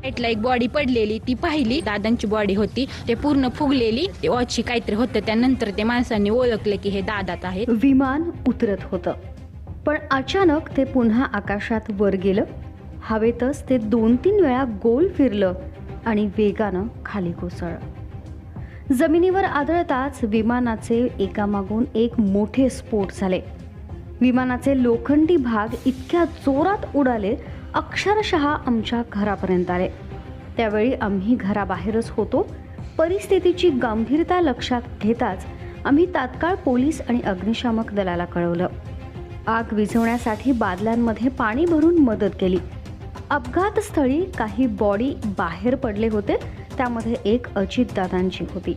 साईडला एक बॉडी पडलेली ती पाहिली. दादांची बॉडी होती. ते पूर्ण फुगलेली. ते ऑची काहीतरी होतं. त्यानंतर ते माणसांनी ओळखलं की हे दादाच आहे विमान उतरत होतं. पण अचानक ते पुन्हा आकाशात वर गेलं. हवेतच ते दोन तीन वेळा गोल फिरलं आणि वेगानं खाली कोसळलं. जमिनीवर आदळताच विमानाचे एकामागून एक मोठे स्फोट झाले. विमानाचे लोखंडी भाग इतक्या जोरात उडाले अक्षरशः आमच्या घरापर्यंत आले. त्यावेळी आम्ही घराबाहेरच होतो. परिस्थितीची गंभीरता लक्षात घेताच आम्ही तात्काळ पोलीस आणि अग्निशामक दलाला कळवलं. आग विझवण्यासाठी बादल्यांमध्ये पाणी भरून मदत केली. अपघातस्थळी काही बॉडी बाहेर पडले होते त्यामध्ये एक अजितदादांची होती.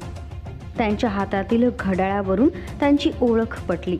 त्यांच्या हातातील घड्याळावरून त्यांची ओळख पटली.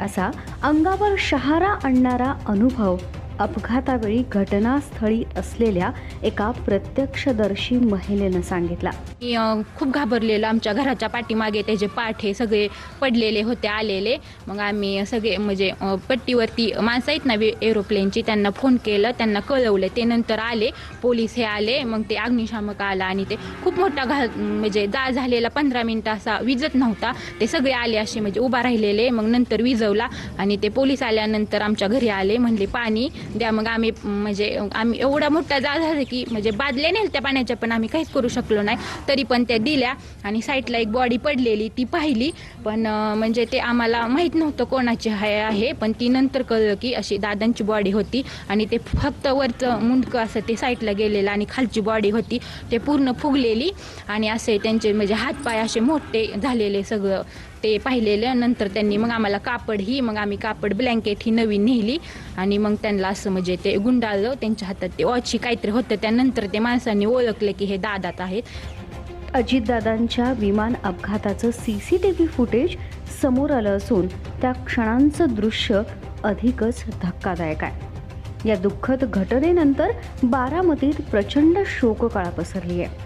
असा अंगावर शहारा आणणारा अनुभव अपघातावेळी घटनास्थळी असलेल्या एका प्रत्यक्षदर्शी महिलेनं सांगितला. मी, खूप घाबरलेलो. आमच्या घराच्या पाठीमागे त्याचे पाठे सगळे पडलेले होते आलेले. मग आम्ही सगळे म्हणजे पट्टीवरती माणसं आहेत ना एरोप्लेनची त्यांना फोन केलं त्यांना कळवलं. ते नंतर आले पोलीस हे आले मग ते अग्निशामक आला आणि ते खूप मोठा घा म्हणजे दा झालेला पंधरा मिनिटं असा विजत नव्हता. ते सगळे आले असे म्हणजे उभा राहिलेले. मग नंतर विजवला आणि ते पोलीस आल्यानंतर आमच्या घरी आले म्हणले पाणी द्या मग आम्ही म्हणजे आम्ही एवढा मोठा जा झाला की म्हणजे बादल्या नेल त्या पाण्याच्या पण आम्ही काहीच करू शकलो नाही. तरी पण त्या दिल्या आणि साईडला एक बॉडी पडलेली ती पाहिली. पण म्हणजे ते आम्हाला माहीत नव्हतं कोणाची हाय आहे पण ती नंतर कळलं की अशी दादांची बॉडी होती आणि ते फक्त वरचं मुंडकं असं ते साईडला गेलेलं आणि खालची बॉडी होती. ते पूर्ण फुगलेली आणि असे त्यांचे म्हणजे हातपाय असे मोठे झालेले सगळं. ते पाहिलेलं. नंतर त्यांनी मग आम्हाला कापड ही मग आम्ही कापड ब्लँकेट ही नवीन नेली. आणि मग त्यांना असं म्हणजे ते गुंडाळलं. त्यांच्या हातात ते वॉची काहीतरी होतं. त्यानंतर ते माणसांनी ओळखलं की हे दादात आहेत. अजितदादांच्या विमान अपघाताचं C C T V footage समोर आलं असून त्या क्षणांचं दृश्य अधिकच धक्कादायक आहे. या दुःखद घटनेनंतर बारामतीत प्रचंड शोककळा पसरली आहे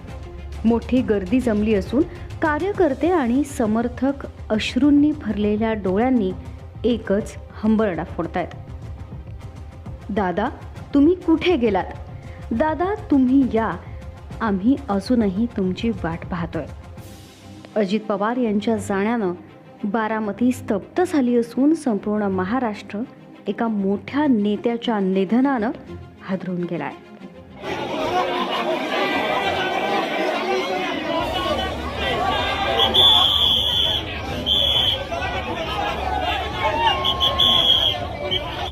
मोठी गर्दी जमली असून कार्यकर्ते आणि समर्थक अश्रूंनी भरलेल्या डोळ्यांनी एकच हंबरडा फोडतायत. दादा तुम्ही कुठे गेलात? दादा तुम्ही या. आम्ही अजूनही तुमची वाट पाहतोय. अजित पवार यांच्या जाण्यानं बारामती स्तब्ध झाली असून संपूर्ण महाराष्ट्र एका मोठ्या नेत्याच्या निधनानं हादरून गेलाय.